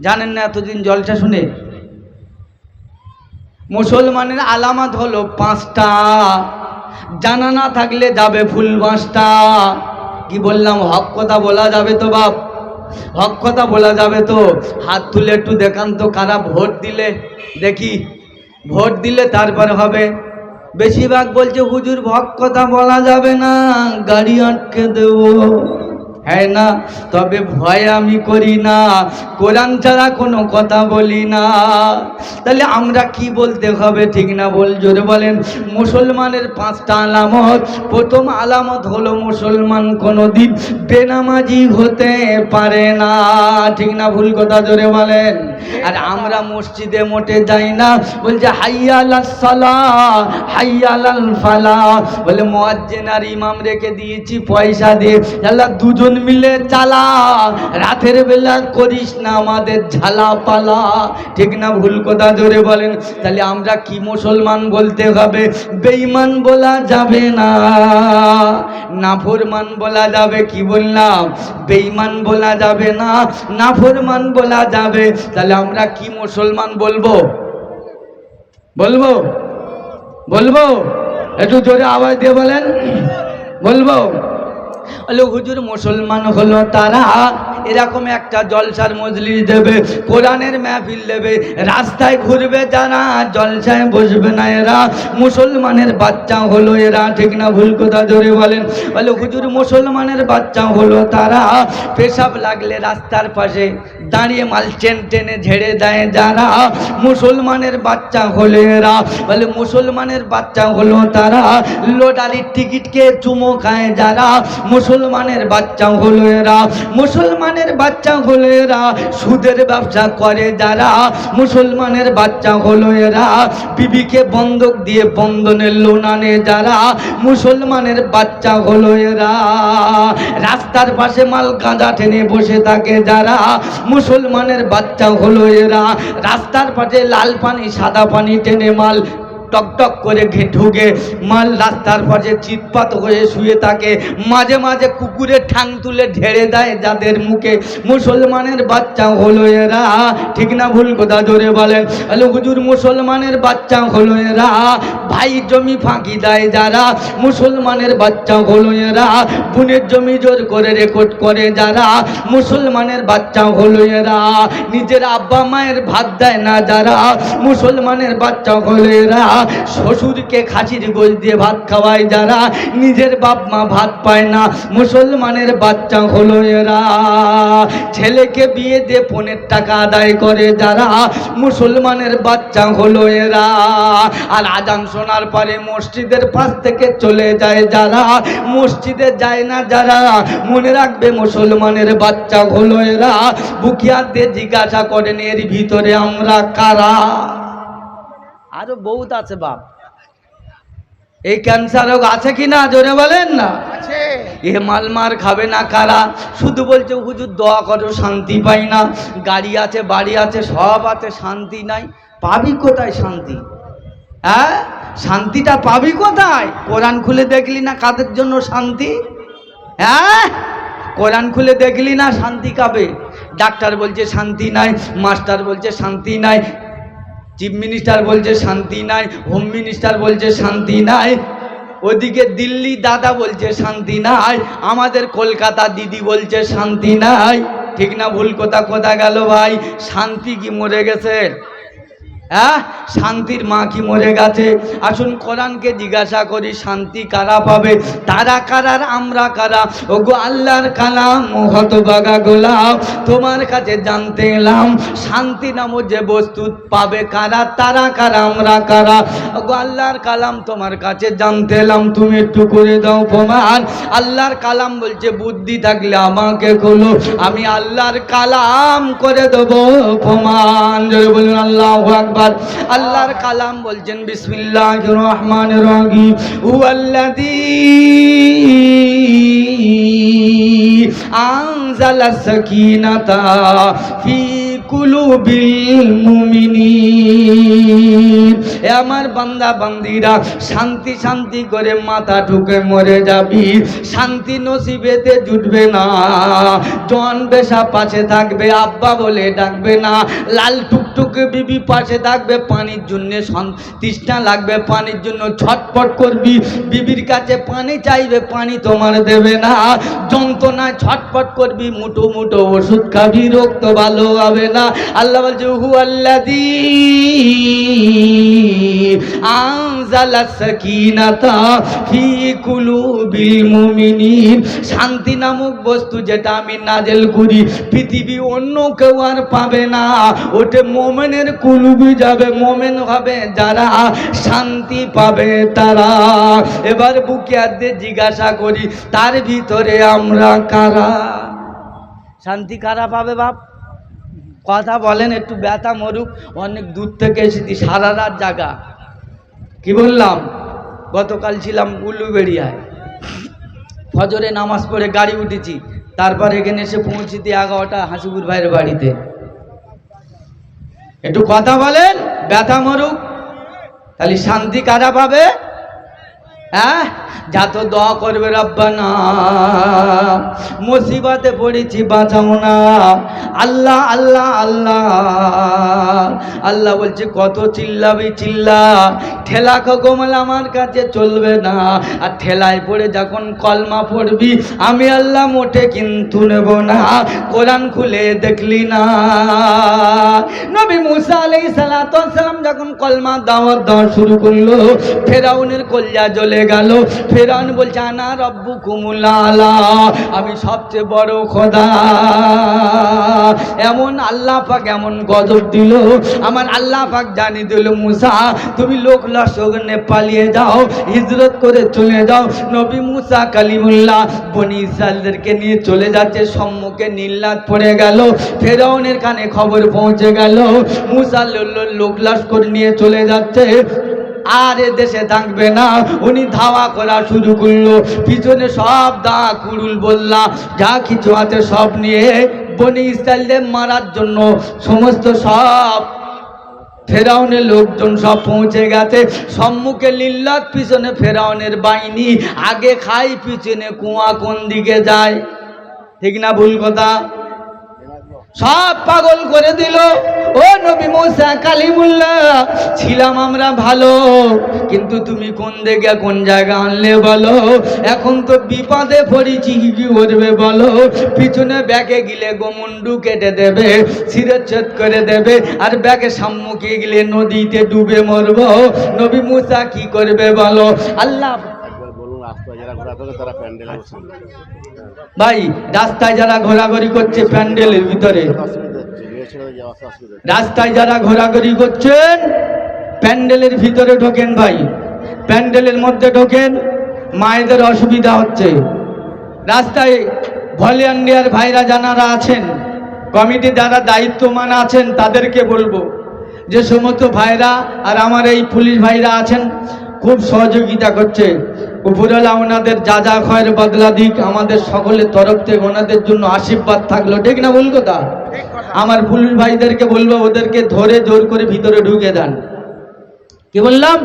জানেন না এতদিন জলসা শুনে? মুসলমানের আলামত হলো পাঁচটা। জানা না থাকলে যাবে ফুল পাঁচটা কি বললাম, হক কথা বলা যাবে তো বাপ। হক কথা বলা যাবে তো। হাত তুলে একটু দেখান তো কারা ভোট দিলে। দেখি, ভোট দিলে তারপর হবে। বেশিরভাগ বলছে, হুজুর ভক কথা বলা যাবে না। গাড়ি আটকে দেবো। হ্যাঁ না, তবে ভয় আমি করি না। কোরআন ছাড়া কোনো কথা বলি না। তাহলে আমরা কি বলতে হবে? ঠিক না বল, জোরে বলেন। মুসলমানের পাঁচটা আলামত। প্রথম আলামত হলো মুসলমান কোনো দিন বেনামাজি হতে পারে না। ঠিক না ভুল কথা, জোরে বলেন। আর আমরা মসজিদে মোটে যাই না। বলছে হাইয়াল সালা হাইয়াল ফালা। বলে, মোয়াজ্জেন আর ইমাম রেখে দিয়েছি পয়সা দিয়ে। আল্লাহ দুজন মিলে চালা। রাতের বেলা করিস না আমাদের ঝালা পালা ঠিক না ভুল কথা জোরে বলেন। তাহলে আমরা কি মুসলমান বলতে হবে? বেঈমান বলা যাবে না। নাফরমান বলা যাবে, কি বললাম? বেঈমান বলা যাবে না। নাফরমান বলা যাবে। তাহলে আমরা কি মুসলমান বলব? বলব? বলব? একটু জোরে আওয়াজ দিয়ে বলেন। বলব? হলো হুজুর মুসলমান হলো তারা এরকম একটা জলসার মজলিস দেবে, কোরআনের মাহফিল দেবে, রাস্তায় ঘুরবে যারা, জলসায় বসবে না এরা। মুসলমানের বাচ্চা হলো এরা, ঠিক না ভুল কথা ধরে বলেন? বলে, হুজুর, মুসলমানের বাচ্চা হলো তারা। পেশাব লাগলে রাস্তার পাশে দাঁড়িয়ে মাল চেন টেনে ঝেড়ে দেয় যারা। মুসলমানের বাচ্চা হলো এরা। বলে, মুসলমানের বাচ্চা হলো তারা। লোডারির টিকিটকে চুমো খায় যারা। মুসলমানের বাচ্চা হলো এরা। মুসলমানের বাচ্চা হলো এরা, সুদের ব্যবসা করে যারা, মুসলমানের বাচ্চা হলো এরা, বিবিকে বন্ধক দিয়ে বন্ধনের লোন আনে যারা, মুসলমানের বাচ্চা হলো এরা। রাস্তার পাশে মাল গাঁজা টেনে বসে থাকে যারা, মুসলমানের বাচ্চা হলো এরা। রাস্তার পাশে লাল পানি, সাদা পানি টেনে মাল টকটক করে ঢুকে মাল রাস্তার পাশে চিৎপাত হয়ে শুয়ে থাকে। মাঝে মাঝে কুকুরের ঠাং তুলে ঢেড়ে দেয় যাদের মুখে। মুসলমানের বাচ্চা হলো এরা, ঠিক না ভুল কথা জোরে বলেন। হ্যালো হুজুর, মুসলমানের বাচ্চা হলো এরা, ভাই জমি ফাঁকি দেয় যারা। মুসলমানের বাচ্চা হলো এরা, বোনের জমি জোর করে রেকর্ড করে যারা। মুসলমানের বাচ্চা হলো এরা, নিজের আব্বা মায়ের ভাত দেয় না যারা। মুসলমানের বাচ্চা হলো এরা শ্বশুরকে খাসির গোল দিয়ে ভাত খাওয়ায় যারা, নিজের বাপ মা ভাত পায় না। মুসলমানের বাচ্চা হলো এরা। ছেলেকে বিয়ে দিয়ে পনেরো টাকা আদায় করে যারা, মুসলমানের বাচ্চা হলো এরা। আর আজান শোনার পরে মসজিদের পাশ থেকে চলে যায় যারা, মসজিদে যায় না যারা। মনে রাখবে মুসলমানের বাচ্চা হলো এরা। বুকিয়ার দিয়ে জিজ্ঞাসা করেন, এর ভিতরে আমরা কারা? আরও বহুত আছে বাপ। এই ক্যান্সার রোগ আছে কি না জোরে বলেন না? এ মালমার খাবে না কারা? শুধু বলছে হুজুর দোয়া করো শান্তি পাই না। গাড়ি আছে বাড়ি আছে সব আছে শান্তি নাই। পাবি কোথায় শান্তি? হ্যাঁ? শান্তিটা পাবি কোথায়? কোরআন খুলে দেখলি না কাদের জন্য শান্তি? হ্যাঁ? কোরআন খুলে দেখলি না শান্তি কাবে? ডাক্তার বলছে শান্তি নাই। মাস্টার বলছে শান্তি নাই। চিফ মিনিস্টার বলছে শান্তি নাই, হোম মিনিস্টার বলছে শান্তি নাই, ওদিকে দিল্লি দাদা বলছে শান্তি নাই, আমাদের কলকাতা দিদি বলছে শান্তি নাই। ঠিক না ভুল কথা কোথা গেল ভাই? শান্তি কি মরে গেছে? হ্যাঁ? শান্তির মা কি মরে গেছে? আসুন কোরআনকে জিজ্ঞাসা করি, শান্তি কারা পাবে? তারা কারার আমরা কারা? ওগো আল্লাহর কালাম হতবাগা গোলাম, তোমার কাছে জানতে এলাম, শান্তি নামও যে বস্তু পাবে কারা? তারা কারা, আমরা কারা? ওগো আল্লাহর কালাম, তোমার কাছে জানতে এলাম, তুমি একটু করে দাও প্রমাণ। আল্লাহর কালাম বলছে, বুদ্ধি থাকলে আমাকে খোলো, আমি আল্লাহর কালাম করে দেবো প্রমাণ। বলুন, আল্লাহ আকবার আল্লাহর কালাম বলছেন বিসমিল্লাহ রহমান রহিম। হুয়াল্লাযী আনজালা সাকিনাতা ফি আমার বান্দা, বান্দিরা, শান্তি শান্তি করে মাথা ঠুকে মরে যাবি। শান্তি নসিবেতে জুটবে না। জন বেশা পাশে থাকবে, আব্বা বলে ডাকবে না। লাল টুকটুকে বিবি পাশে থাকবে, পানির জন্য তৃষ্ণা লাগবে, পানির জন্য ছটপট করবি। বিবির কাছে পানি চাইবে, পানি তোমার দেবে না। যন্ত্রণায় ছটপট করবি, মুঠো মুঠো ওষুধ খাবি রোগ তো ভালো হবে না আল্লাহ বলছে হু আল্লাদি আনজালা শান্তি নামক বস্তু যেটা আমি নাজেল করি, পৃথিবী অন্য কেউ আর পাবে না। ওটে মোমেনের কুলুবি যাবে, মোমেন হবে, যারা শান্তি পাবে তারা। এবার বুকে আদে জিজ্ঞাসা করি, তার ভিতরে আমরা কারা? শান্তি কারা পাবে বাপ? কথা বলেন, একটু ব্যথা মরুক, অনেক দূর থেকে এসেছি সারা রাত জাগা। কি বললাম? গতকাল ছিলাম উল্লুবেড়িয়ায় ফজরে নামাজ পড়ে গাড়ি উঠেছি, তারপর এখানে এসে পৌঁছিতে এগারোটা হাসিপুর ভাইয়ের বাড়িতে। একটু কথা বলেন, ব্যথা মরুক, তাহলে শান্তি কারা পাবে? হ্যাঁ? যত দোয়া করবে রব্বানা। মুসিবতে পড়েছি, বাঁচাও না। আল্লাহ আল্লাহ আল্লাহ। আল্লাহ বলছে, কত চিল্লাবি, চিল্লা। ঠেলা কমল আমার কাছে চলবে না। আর ঠেলায় পড়ে যখন কলমা পড়বি, আমি আল্লাহ মোটে কিন্তু নেব না। কোরআন খুলে দেখলি না। নবী মুসা আলাই সালাম যখন কলমা দাওয়াত দেওয়া শুরু করল, ফেরাউনের কল্যা জ্বলে গেল। ফেরাউন বলছে, আনা রব্বু কুমুল্লা আমি সবচেয়ে বড় খোদা। এমন আল্লাহ পাক এমন গজব দিল। আমার আল্লাহ পাক জানি দিল, মুসা, তুমি লোক লসক নে পালিয়ে যাও, হিজরত করে চলে যাও। নবী মুসা কালিমুল্লাহ বনি ইসরায়েলদেরকে নিয়ে চলে যাচ্ছে, সম্মুখে নীলনাথ পড়ে গেল। ফেরাউনের কানে খবর পৌঁছে গেল। মুসা লোক লস্কর নিয়ে চলে যাচ্ছে। আর এ দেশে থাকবে না। উনি ধাওয়া করা শুরু করল। পিছনে সব দা কুড়ুল বললা, যা কিছু আছে সব নিয়ে বনি ইসরায়েলদের মারার জন্য সমস্ত সব ফেরাউনের লোকজন সব পৌঁছে গেছে। সম্মুখে লিল্লাত পিছনে ফেরাউনের বাহিনী, আগে খাই, পিছনে কুয়া কোন দিকে যায়? ঠিক না ভুল কথা? সব পাগল করে দিল। ও নবী মৌসা কালিমুল্লাহ ছিলাম আমরা ভালো কিন্তু তুমি কোন দিকে কোন জায়গা আনলে বলো? এখন তো বিপদে পড়েছি কি করবে বলো? পিছনে ব্যাগে গিলে গোমুন্ডু কেটে দেবে শিরচ্ছেদ করে দেবে আর ব্যাগে সম্মুখে গেলে নদীতে ডুবে মরব। নবী মুসা কি করবে বলো? আল্লাহ ভাই রাস্তায় যারা ঘোরাঘুরি করছে প্যান্ডেলের ভিতরে। রাস্তায় যারা ঘোরাঘুরি করছেন, প্যান্ডেলের ভিতরে ঢোকেন ভাই। প্যান্ডেলের মধ্যে ঢোকেন, মায়েদের অসুবিধা হচ্ছে। রাস্তায় ভলেন্টিয়ার ভাইরা যারা আছেন, কমিটি যারা দায়িত্বমান আছেন, তাদেরকে বলব যে সমস্ত ভাইরা আর আমার এই পুলিশ ভাইরা আছেন, খুব সহযোগিতা করছে। উপরওয়ালা ওনাদের যা যা খয়ের বদলা দিক, আমাদের সকলের তরফ থেকে ওনাদের জন্য আশীর্বাদ থাকল। ঠিক না ভুল কথা? আমার পুলিশ ভাইদেরকে বলব, ওদেরকে ধরে জোর করে ভিতরে ঢুকে দেন। কি বললাম?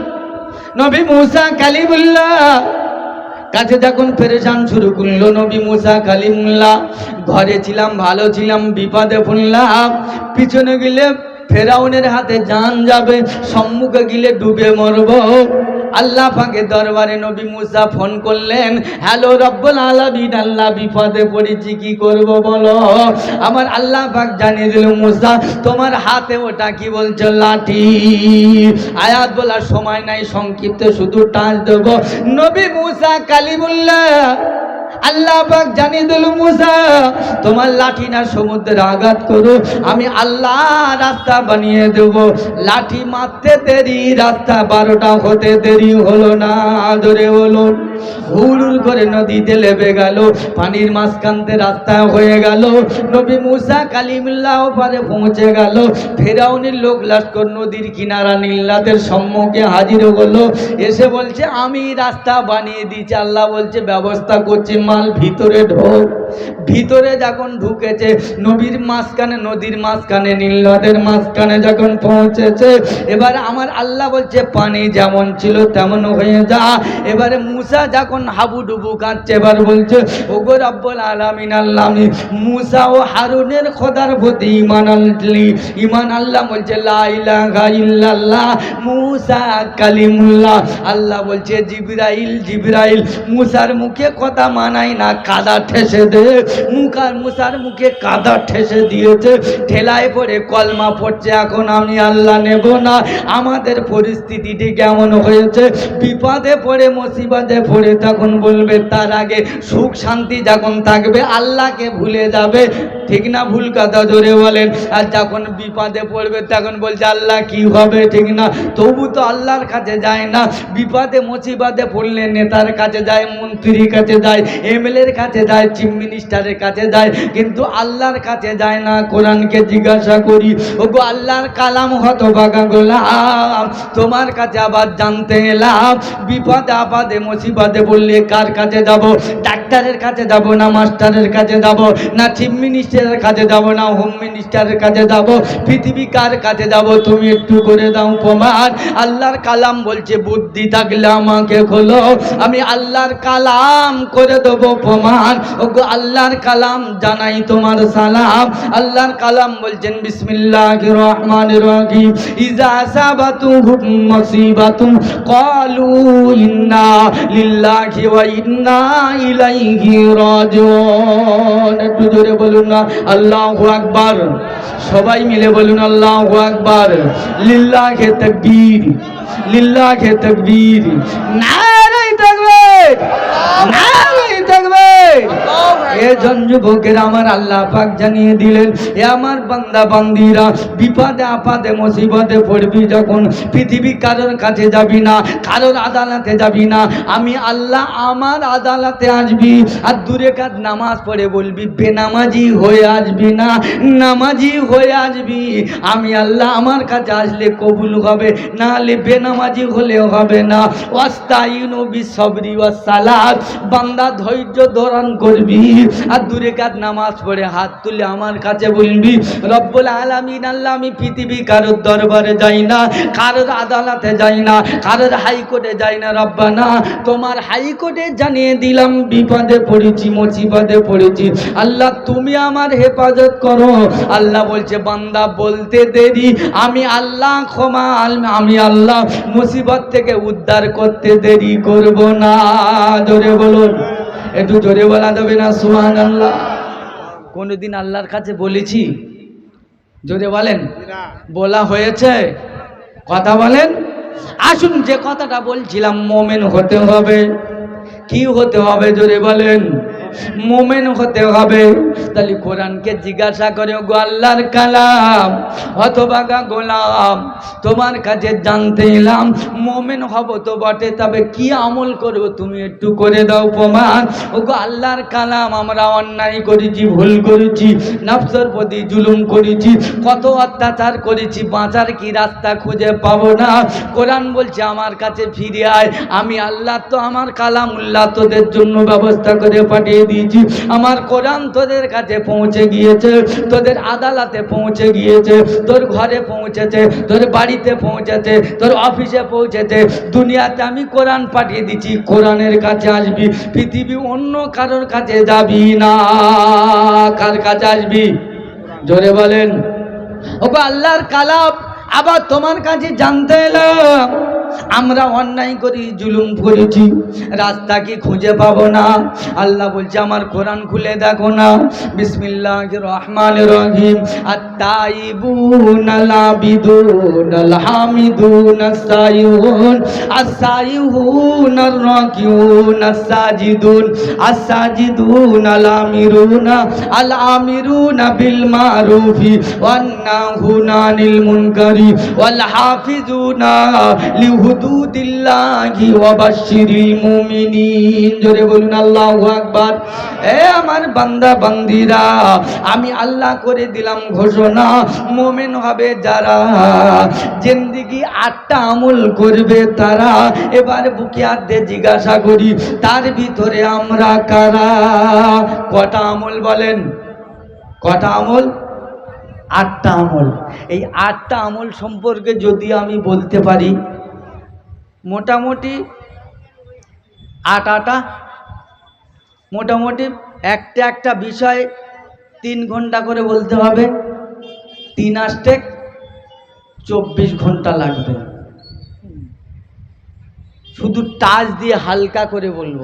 নবী মুসা কালিমুল্লাহ। কাছে যখন ফেরেশান শুরু করল, নবী মুসা কালিমুল্লাহ, ঘরে ছিলাম, ভালো ছিলাম, বিপদে পড়লাম, পিছনে গেলে ফেরাউনের হাতে জান যাবে, সম্মুখে গিলে ডুবে মরব। আল্লাহ পাকে দরবারে নবী মুসা ফোন করলেন, হ্যালো রব্বুল আলামিন, আল্লাহ বিপদে পড়েছি, কি করব বলো? আমার আল্লাহ পাক জানিয়ে দিল, মুসা, তোমার হাতে ওটা কি বলছো, লাঠি? আয়াত বলার সময় নাই, সংক্ষিপ্ত শুধু টাচ দেব। নবী মুসা কালিমুল্লাহ আল্লাহ পাক জানিয়ে দিল, মুসা, তোমার লাঠি না সমুদ্রে আঘাত করো, আমি আল্লাহ রাস্তা বানিয়ে দেব। লাঠি মারতে দেরি, রাস্তা বারোটা হতে দেরি হলো না আদরে হলো হুড়ুর করে নদীতে লেবে গেল, পানির মাঝখানতে রাস্তা হয়ে গেল। নবী মুসা কালিমুল্লাহ পারে পৌঁছে গেল। ফেরাউনির লোক লস্কর নদীর কিনারা নীলাদের সম্মুখে হাজির হলো। এসে বলছে, আমি রাস্তা বানিয়ে দিয়েছি। আল্লাহ বলছে, ব্যবস্থা করছি মাল ভিতরে ঢোক ভিতরে যখন ঢুকেছে, নবীর মাঝখানে, নদীর মাঝখানে নীল নদের মাঝখানে যখন পৌঁছেছে, এবার আমার আল্লাহ বলছে, পানি যেমন ছিল তেমন হয়ে যা। এবারে মুসা যখন হাবুডুবু কাঁদছে, এবার বলছে, ওগো রব্বুল আলামিন আল্লাহ, আমি মুসা ও হারুনের খোদার প্রতি ইমান আনলি। ইমান আল্লাহ বলছে ইল্লাল্লাহ, মুসা কালিমুল্লাহ। আল্লাহ বলছে, জিবরাইল জিবরাইল। মুসার মুখে কথা মানাই না কাদা ঠেসে দে। মুখার মুসার মুখে কাদা ঠেসে দিয়েছে। ঠেলায় পড়ে কলমা পড়ছে, এখন আমি আল্লাহ নেব না। আমাদের পরিস্থিতিটি কেমন হয়েছে? বিপদে পড়ে, মুসিবতে পড়ে, তখন বলবে তার আগে সুখ, শান্তি যখন থাকবে, আল্লাহকে ভুলে যাবে। ঠিক না ভুল কথা জোরে বলেন। আর যখন বিপদে পড়বে, তখন বলছে, আল্লাহ, কি হবে? ঠিক না। তবু তো আল্লাহর কাছে যায় না। বিপদে, মুসিবতে পড়লে নেতার কাছে যায়, মন্ত্রীর কাছে যায়। এমএলএর কাছে যায়, চিফ মিনিস্টারের কাছে যায়, কিন্তু আল্লাহর কাছে যায় না। কোরআনকে জিজ্ঞাসা করি, ওগো আল্লাহর কালাম হত বাগা গোলাম, তোমার কাছে আবার জানতে এলাম, বিপদে আপাদে মুসিবাদে বললে কার কাছে যাব? ডাক্তারের কাছে যাব, না মাস্টারের কাছে যাব, না চিফ মিনিস্টারের কাছে যাব, না হোম মিনিস্টারের কাছে যাব, পৃথিবী কার কাছে যাব, তুমি একটু করে দাও প্রমাণ। আল্লাহর কালাম বলছে, বুদ্ধি থাকলে আমাকে খোলো, আমি আল্লাহর কালাম করে দেবো প্রমাণ। ওগো, আল্লাহর কালাম জানাই তোমার সালাম। আল্লাহর কালাম বলছেন, বিসমিল্লাহির রহমানির রহিম। ইজা সাবাতুহুম মুসিবাতুম ক্বালু ইন্না লিল্লাহি ওয়া ইন্না ইলাইহি একটু জোরে বলুন না, আল্লাহ আকবার। সবাই মিলে বলুন আল্লাহু আকবার। লিল্লাহি তাকবীর লিল্লাহি তাকবীর। না তাকবীর নারায়ে তাকবীর। এ জন যুবকের আমার আল্লাহ পাক জানিয়ে দিলেন, এ আমার বান্দা বান্দিরা, বিপদে আপদে মুসিবতে পড়বি যখন, পৃথিবী কারোর কাছে যাবি না, কারোর আদালতে যাবি না, আমি আল্লাহ আমার আদালতে আসবি, আর দূরে কাজ নামাজ পড়ে বলবি, বেনামাজি হয়ে আসবি না, নামাজি হয়ে আসবি, আমি আল্লাহ আমার কাছে আসলে কবুল হবে না হলে বেনামাজি হলেও হবে না, ওয়াস্তাইনু বিসবরি বান্দা ধৈর্য ধারণ করবি। আর দূরে কাজ নামাজ পড়ে হাত তুলে আমার কাছে বলবি, রব্বুল আলামিন, আল্লাহ, আমি পৃথিবী কারোর দরবারে যাই না, কারোর আদালতে যাই না, কারোর হাইকোর্টে যাই না, রব্বানা, তোমার হাইকোর্টে জানিয়ে দিলাম, বিপদে পড়েছি, মুসিবতে পড়েছি। আল্লাহ, তুমি আমার হেফাজত করো। আল্লাহ বলছে, বান্দা, বলতে দেরি। আমি আল্লাহ ক্ষমা, আমি আল্লাহ মুসিবত থেকে উদ্ধার করতে দেরি করব না। জোরে বলুন। একটু জোরে বলা দেবে না? সুহান আল্লাহ কোনোদিন আল্লাহর কাছে বলেছি, জোরে বলেন, বলা হয়েছে, কথা বলেন। আসুন, যে কথাটা বলছিলাম, মোমেন হতে হবে। কি হতে হবে, জোরে বলেন। মোমেন হতে হবে। তাহলে কোরআনকে জিজ্ঞাসা করে গো আল্লাহর কালাম হতবাগা গোলাম, তোমার কাছে জানতে এলাম, মোমেন হব তো বটে, তবে কি আমল করব তুমি একটু করে দাও প্রমাণ। ও গো আল্লাহর কালাম, আমরা অন্যায় করেছি, ভুল করেছি, নফসর প্রতি জুলুম করেছি, কত অত্যাচার করেছি, বাঁচার কি রাস্তা খুঁজে পাবো না? কোরআন বলছে, আমার কাছে ফিরে আয়, আমি আল্লাহ তো আমার কালাম, উল্লাহ তোদের জন্য ব্যবস্থা করে পাঠিয়ে দিয়েছি। আমার কোরআন তোদের কাছে পৌঁছে গিয়েছে, তোদের আদালতে পৌঁছে গিয়েছে, তোর ঘরে পৌঁছেছে, তোর বাড়িতে পৌঁছেছে, তোর অফিসে পৌঁছেছে। দুনিয়াতে আমি কোরআন পাঠিয়ে দিচ্ছি, কোরআনের কাছে আসবি, পৃথিবী অন্য কারোর কাছে যাবি না। কার কাছে আসবি? জোরে বলেন। ওগো আল্লাহর কালাম, আবার তোমার কাছে জানতে এলাম। আমরা অন্যায় করি, জুলুম করেছি, রাস্তা কি খুঁজে পাবো না? আল্লাহ বলছে, আমার কোরআন খুলে দেখো না। বিসমিল্লাহ রহমান রহিম আত্তাইবুন আলাবিদুন আলহামিদুন হাফিজুনা জোরে এ আমার আমি আল্লাহ করে দিলাম ঘোষণা। মোমেন হবে যারা জিন্দিগি আটটা আমল করবে তারা। এবার বুকে দিয়ে জিজ্ঞাসা করি, তার ভিতরে আমরা কারা? কটা আমল বলেন? কটা আমল? আটটা আমল। এই আটটা আমল সম্পর্কে যদি আমি বলতে পারি মোটামুটি আট আটা। মোটামুটি একটা একটা বিষয় তিন ঘণ্টা করে বলতে হবে। তিন আষ্টেক চব্বিশ ঘণ্টা লাগবে। শুধু টাচ দিয়ে হালকা করে বলব।